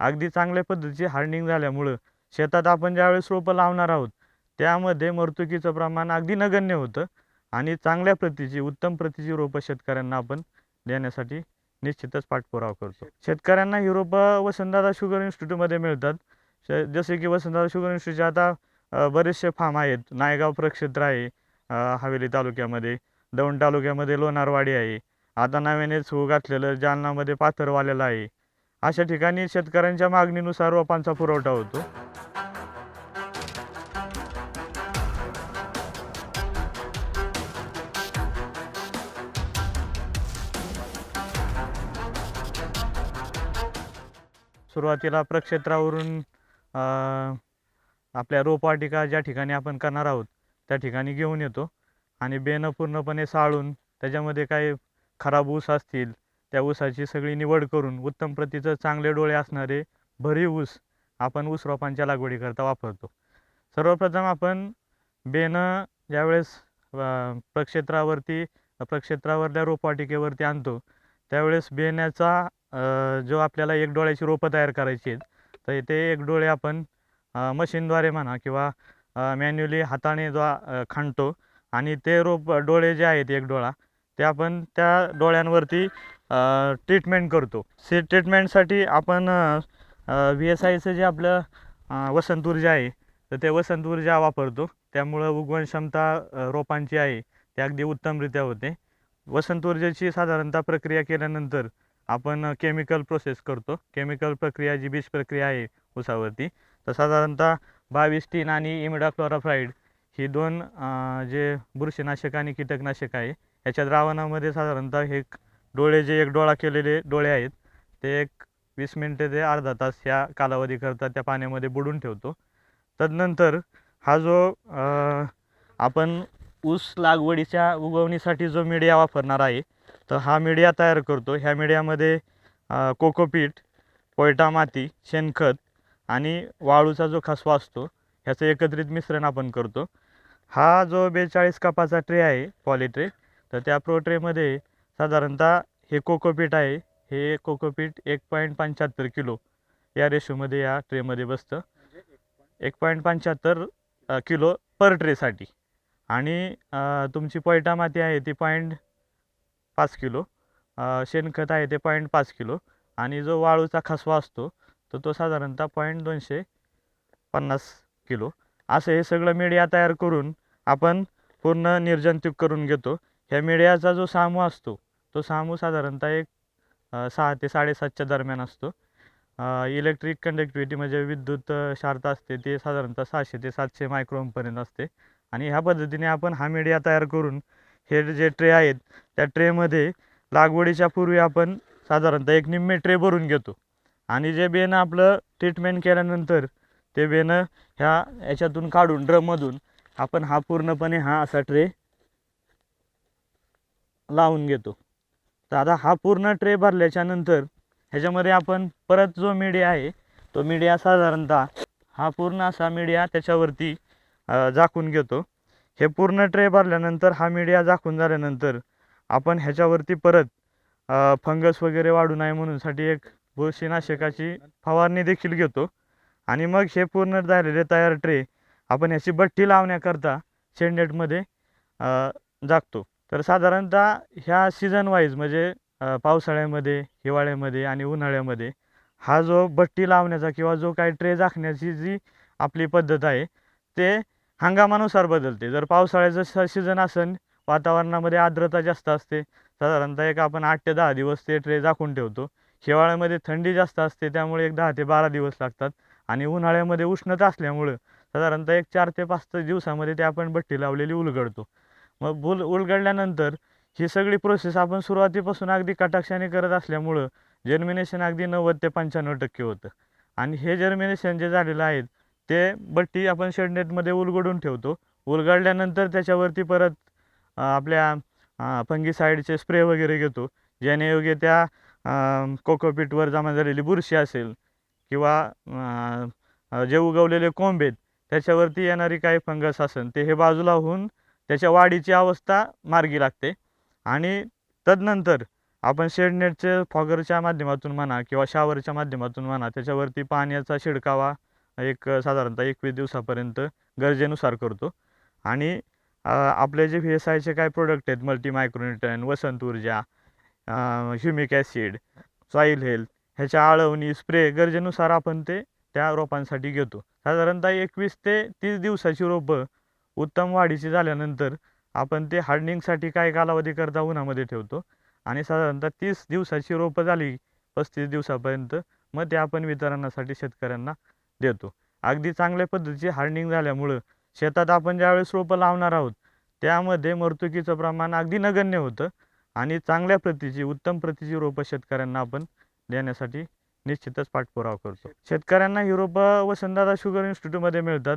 अगदी चांगल्या पद्धतीची हार्डनिंग झाल्यामुळं शेतात आपण ज्यावेळेस रोपं लावणार आहोत त्यामध्ये मर्तुकीचं प्रमाण अगदी नगण्य होतं आणि चांगल्या प्रतीची उत्तम प्रतीची रोपं शेतकऱ्यांना आपण देण्यासाठी निश्चितच पाठपुरावा करतो. शेतकऱ्यांना ही रोपं वसंतदादा शुगर इन्स्टिट्यूटमध्ये मिळतात. श जसे की वसंतदादा शुगर इन्स्टिट्यूटचे आता बरेचसे फार्म आहेत. नायगाव प्रक्षेत्र आहे हवेली तालुक्यामध्ये. दौंड तालुक्यामध्ये लोणारवाडी आहे. आता नव्याने सुरू घातलेलं जालनामध्ये पाथरवाल्याला आहे. अशा ठिकाणी शेतकऱ्यांच्या मागणीनुसार रोपांचा पुरवठा होतो. सुरुवातीला प्रक्षेत्रावरून आपल्या रोपवाटिका ज्या ठिकाणी आपण करणार आहोत त्या ठिकाणी घेऊन येतो. आणि बेनं पूर्णपणे साळून त्याच्यामध्ये काही खराब ऊस असतील त्या ऊसाची सगळी निवड करून उत्तम प्रतीचं चांगले डोळे असणारे भरीव ऊस आपण ऊस रोपांच्या लागवडीकरता वापरतो. सर्वप्रथम आपण बेनं ज्यावेळेस प्रक्षेत्रावरती प्रक्षेत्रावरल्या रोपवाटिकेवरती आणतो त्यावेळेस बेण्याचा जो आपल्याला एक डोळ्याची रोपं तयार करायची आहेत तर ते एक डोळे आपण मशीनद्वारे म्हणा किंवा मॅन्युअली हाताने जो खांडतो आणि ते रोप डोळे जे आहेत एक डोळा ते आपण त्या डोळ्यांवरती ट्रीटमेंट करतो. से ट्रीटमेंटसाठी आपण व्ही एस आयचं जे आपलं वसंत ऊर्जा आहे तर ते वसंत ऊर्जा वापरतो. त्यामुळं उगवण क्षमता रोपांची आहे. ती अगदी उत्तमरित्या होते. वसंत ऊर्जेची साधारणतः प्रक्रिया केल्यानंतर आपण केमिकल प्रोसेस करतो. केमिकल प्रक्रिया जी बीज प्रक्रिया आहे उसावरती तर साधारणतः बावीस टीन आणि इमिडाक्लोराफ्राईड ही दोन जे बुरशीनाशक आणि कीटकनाशक आहे याच्या द्रावणामध्ये साधारणतः हे एक डोळे जे एक डोळा केलेले डोळे आहेत ते एक वीस मिनटे ते अर्धा तास या कालावधीकरता त्या पाण्यामध्ये बुडून ठेवतो. तदनंतर हा जो आपण ऊस लागवडीच्या उगवणीसाठी जो मीडिया वापरणार आहे तर हा मीडिया तयार करतो. ह्या मीडियामध्ये कोकोपीट पोयटा माती शेणखत आणि वाळूचा जो खसवा असतो ह्याचं एकत्रित मिश्रण आपण करतो. हा जो बेचाळीस कपाचा ट्रे आहे पॉली ट्रे तर त्या प्रो ट्रेमध्ये साधारणतः हे कोकोपीट आहे. हे कोकोपीट एक पॉईंट पंच्याहत्तर किलो. या रेशोमध्ये या ट्रेमध्ये बसतं. एक पॉईंट पंच्याहत्तर किलो पर ट्रेसाठी. आणि तुमची पोयटा माती आहे ती पॉईंट पाच किलो. शेणखत आहे ते पॉईंट पाच किलो. आणि जो वाळूचा खसवा असतो तर तो साधारणतः पॉईंट दोनशे पन्नास किलो. असं हे सगळं मीडिया तयार करून आपण पूर्ण निर्जंतुक करून घेतो. ह्या मीडियाचा जो सामू असतो तो सामू साधारणतः एक सहा ते साडेसातच्या दरम्यान असतो. इलेक्ट्रिक कंडक्टिव्हिटी म्हणजे विद्युत शारता असते ते साधारणतः सहाशे ते सातशे मायक्रोमपर्यंत असते. आणि ह्या पद्धतीने आपण हा मीडिया तयार करून हे जे ट्रे आहेत त्या ट्रेमध्ये लागवडीच्या पूर्वी आपण साधारणतः एक निम्मे ट्रे भरून घेतो. आणि जे बेनं आपलं ट्रीटमेंट केल्यानंतर ते बेनं ह्या याच्यातून काढून ड्रममधून आपण हा पूर्णपणे हा असा ट्रे लावून घेतो. तर आता हा पूर्ण ट्रे भरल्याच्या नंतर ह्याच्यामध्ये आपण परत जो मीडिया आहे तो मीडिया साधारणतः हा पूर्ण असा मीडिया त्याच्यावरती झाकून घेतो. हे पूर्ण ट्रे भरल्यानंतर हा मीडिया झाकून झाल्यानंतर आपण ह्याच्यावरती परत फंगस वगैरे वाढू नये म्हणूनसाठी एक बुरशीनाशकाची फवारणी देखील घेतो. आणि मग हे पूर्ण झालेले तयार ट्रे आपण ह्याची बट्टी लावण्याकरता शेडनेटमध्ये जागतो तर साधारणतः ह्या सीझन वाईज म्हणजे पावसाळ्यामध्ये हिवाळ्यामध्ये आणि उन्हाळ्यामध्ये हा जो बट्टी लावण्याचा किंवा जो काही ट्रे झाकण्याची जी आपली पद्धत आहे ते हंगामानुसार बदलते. जर पावसाळ्याचं स सीझन असेल वातावरणामध्ये आर्द्रता जास्त असते साधारणतः एक आपण आठ ते दहा दिवस ते ट्रे झाकून ठेवतो. हिवाळ्यामध्ये थंडी जास्त असते त्यामुळे एक दहा ते बारा दिवस लागतात. आणि उन्हाळ्यामध्ये उष्णता असल्यामुळं साधारणतः एक चार ते पाच दिवसामध्ये ते आपण बट्टी लावलेली उलगडतो. मग भूल उलगडल्यानंतर ही सगळी प्रोसेस आपण सुरुवातीपासून अगदी कटाक्षाने करत असल्यामुळं जर्मिनेशन अगदी नव्वद ते पंच्याण्णव टक्के होतं. आणि हे जर्मिनेशन जे झालेलं आहे ते बट्टी आपण शेडनेटमध्ये उलगडून ठेवतो. उलगडल्यानंतर त्याच्यावरती परत आपल्या फंगीसाईडचे स्प्रे वगैरे घेतो. ज्याने योग्य त्या कोकोपीटवर जमा झालेली बुरशी असेल किंवा जे उगवलेले कोंब आहेत त्याच्यावरती येणारी काही फंगस असेल ते हे बाजूला होऊन त्याच्या वाढीची अवस्था मार्गी लागते. आणि तदनंतर आपण शेडनेटचे फॉगरच्या माध्यमातून म्हणा किंवा शावरच्या माध्यमातून म्हणा त्याच्यावरती पाण्याचा शिडकावा एक साधारणतः एकवीस दिवसापर्यंत गरजेनुसार करतो. आणि आपले जे व्ही एस आयचे काय प्रोडक्ट आहेत मल्टी मायक्रोन्यूटन वसंत ऊर्जा ह्युमिक ॲसिड सॉईल हेल्थ ह्याच्या आळवणी स्प्रे गरजेनुसार आपण ते त्या रोपांसाठी घेतो. साधारणतः एकवीस ते तीस दिवसाची रोपं उत्तम वाढीची झाल्यानंतर आपण ते हार्डनिंगसाठी काय कालावधीकरता उन्हामध्ये ठेवतो? आणि साधारणतः तीस दिवसाची रोपं झाली पस्तीस दिवसापर्यंत मग ते आपण वितरणासाठी शेतकऱ्यांना देतो. अगदी चांगल्या पद्धतीची हार्डनिंग झाल्यामुळं शेतात आपण ज्यावेळेस रोपं लावणार आहोत त्यामध्ये मर्तुकीचं प्रमाण अगदी नगण्य होतं आणि चांगल्या प्रतीची उत्तम प्रतीची रोपं शेतकऱ्यांना आपण देण्यासाठी निश्चितच पाठपुरावा करतो. शेतकऱ्यांना ही रोपं वसंतदादा शुगर इन्स्टिट्यूटमध्ये मिळतात.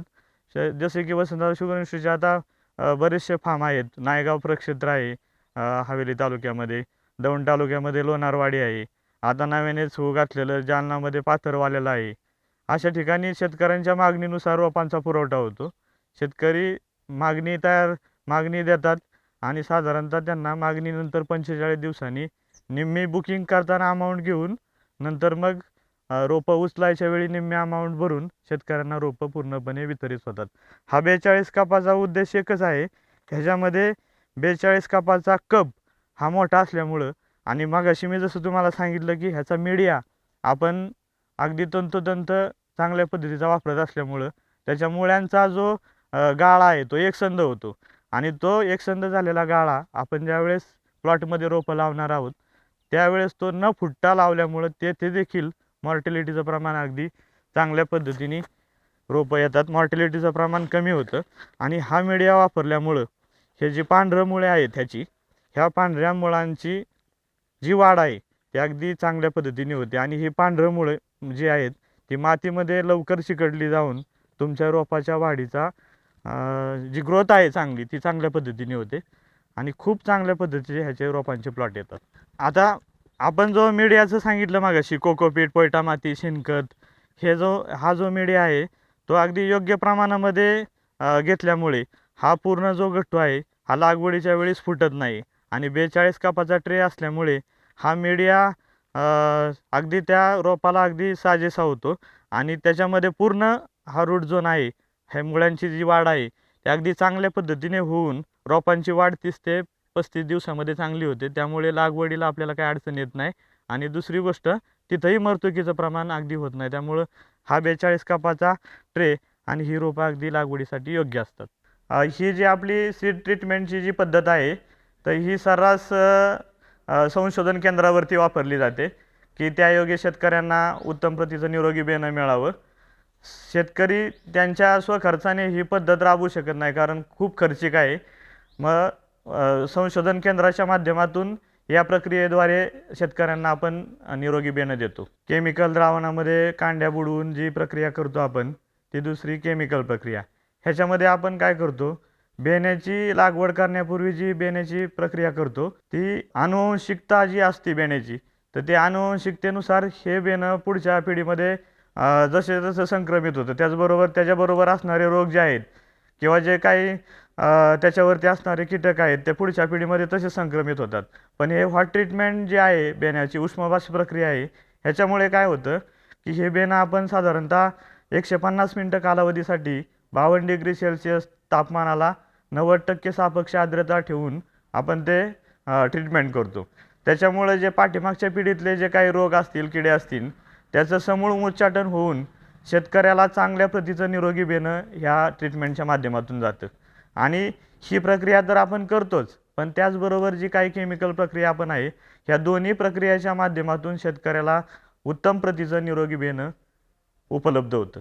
जसे की वसंतदादा शुगर इन्स्टिट्यूटचे आता बरेचसे फार्म आहेत. नायगाव प्रक्षेत्र आहे हवेली तालुक्यामध्ये. दौंड तालुक्यामध्ये लोणारवाडी आहे. आता नव्यानेच हू घातलेलं जालनामध्ये पाथरवालेला आहे. अशा ठिकाणी शेतकऱ्यांच्या मागणीनुसार रोपांचा पुरवठा होतो. शेतकरी मागणी तयार मागणी देतात आणि साधारणतः त्यांना मागणीनंतर पंचेचाळीस दिवसांनी निम्मी बुकिंग करताना अमाऊंट घेऊन नंतर मग रोपं उचलायच्या वेळी निम्म्या अमाऊंट भरून शेतकऱ्यांना रोपं पूर्णपणे वितरित होतात. हा बेचाळीस कापाचा उद्देश एकच आहे. ह्याच्यामध्ये बेचाळीस कापाचा कप हा मोठा असल्यामुळं आणि मगाशी मी जसं तुम्हाला सांगितलं की ह्याचा मीडिया आपण अगदी तंतोतंत चांगल्या पद्धतीचा वापरत असल्यामुळं त्याच्या मुळ्यांचा जो गाळा आहे तो एकसंध होतो. आणि तो एकसंध झालेला गाळा आपण ज्यावेळेस प्लॉटमध्ये रोपं लावणार आहोत त्यावेळेस तो न फुटता लावल्यामुळं तेथे देखील मॉर्टिलिटीचं प्रमाण अगदी चांगल्या पद्धतीने रोपं येतात. मॉर्टिलिटीचं प्रमाण कमी होतं. आणि हा मीडिया वापरल्यामुळं हे जी पांढरं मुळे आहेत ह्याची ह्या पांढऱ्या मुळांची जी वाढ आहे ती अगदी चांगल्या पद्धतीने होते. आणि ही पांढरं मुळं जी आहेत ती मातीमध्ये लवकर शिकडली जाऊन तुमच्या रोपाच्या वाढीचा जी ग्रोथ आहे चांगली ती चांगल्या पद्धतीने होते. आणि खूप चांगल्या पद्धतीचे ह्याचे रोपांचे प्लॉट येतात. आता आपण जो मीडियाचं सांगितलं मागाशी कोकोपीट पोयटा माती शेणखत हे जो हा जो मीडिया आहे तो अगदी योग्य प्रमाणामध्ये घेतल्यामुळे हा पूर्ण जो गट्टू आहे हा लागवडीच्या वेळेस फुटत नाही आणि बेचाळीस कापाचा ट्रे असल्यामुळे हा मीडिया अगदी त्या रोपाला अगदी साजेसा होतो आणि त्याच्यामध्ये पूर्ण हा रूट झोन आहे ह्या मुळ्यांची जी वाढ आहे ती अगदी चांगल्या पद्धतीने होऊन रोपांची वाढ तीस ते पस्तीस दिवसामध्ये चांगली होते. त्यामुळे लागवडीला आपल्याला काही अडचण येत नाही. आणि दुसरी गोष्ट तिथंही मर्तुकीचं प्रमाण अगदी होत नाही. त्यामुळं हा बेचाळीस कापाचा ट्रे आणि ही रोपं अगदी लागवडीसाठी योग्य असतात. ही जी आपली सीड ट्रीटमेंटची जी पद्धत आहे तर ही सर्रास संशोधन केंद्रावरती वापरली जाते की त्यायोगे शेतकऱ्यांना उत्तम प्रतीचं निरोगी बियाणं मिळावं. शेतकरी त्यांच्या स्वखर्चाने ही पद्धत राबवू शकत नाही कारण खूप खर्चिक आहे. मग संशोधन केंद्राच्या माध्यमातून या प्रक्रियेद्वारे शेतकऱ्यांना आपण निरोगी बेणं देतो. केमिकल द्रावणामध्ये कांड्या बुडवून जी प्रक्रिया करतो आपण ती दुसरी केमिकल प्रक्रिया. ह्याच्यामध्ये आपण काय करतो बेण्याची लागवड करण्यापूर्वी जी बेण्याची प्रक्रिया करतो ती अनुवंशिकता जी असते बेण्याची तर ते अनुवंशिकतेनुसार हे बेणं पुढच्या पिढीमध्ये जसे जसं संक्रमित होतं त्याचबरोबर त्याच्याबरोबर असणारे रोग जे आहेत किंवा जे काही त्याच्यावरती असणारे कीटक आहेत ते पुढच्या पिढीमध्ये तसे संक्रमित होतात. पण हे हॉट ट्रीटमेंट जे आहे बेण्याची उष्मवास प्रक्रिया आहे ह्याच्यामुळे काय होतं की हे बेणं आपण साधारणतः एकशे पन्नास मिनटं कालावधीसाठी बावन्न डिग्री सेल्सिअस तापमानाला नव्वद टक्के सापेक्ष आर्द्रता ठेवून आपण ते ट्रीटमेंट करतो. त्याच्यामुळे जे पाठीमागच्या पिढीतले जे काही रोग असतील किडे असतील त्याचं समूळ उच्चाटन होऊन शेतकऱ्याला चांगल्या प्रतीचं निरोगी बेणं ह्या ट्रीटमेंटच्या माध्यमातून जातं. आणि ही प्रक्रिया तर आपण करतोच पण त्याचबरोबर जी काही केमिकल प्रक्रिया आपण आहे ह्या दोन्ही प्रक्रियाच्या माध्यमातून शेतकऱ्याला उत्तम प्रतीचं निरोगी बेणं उपलब्ध होतं.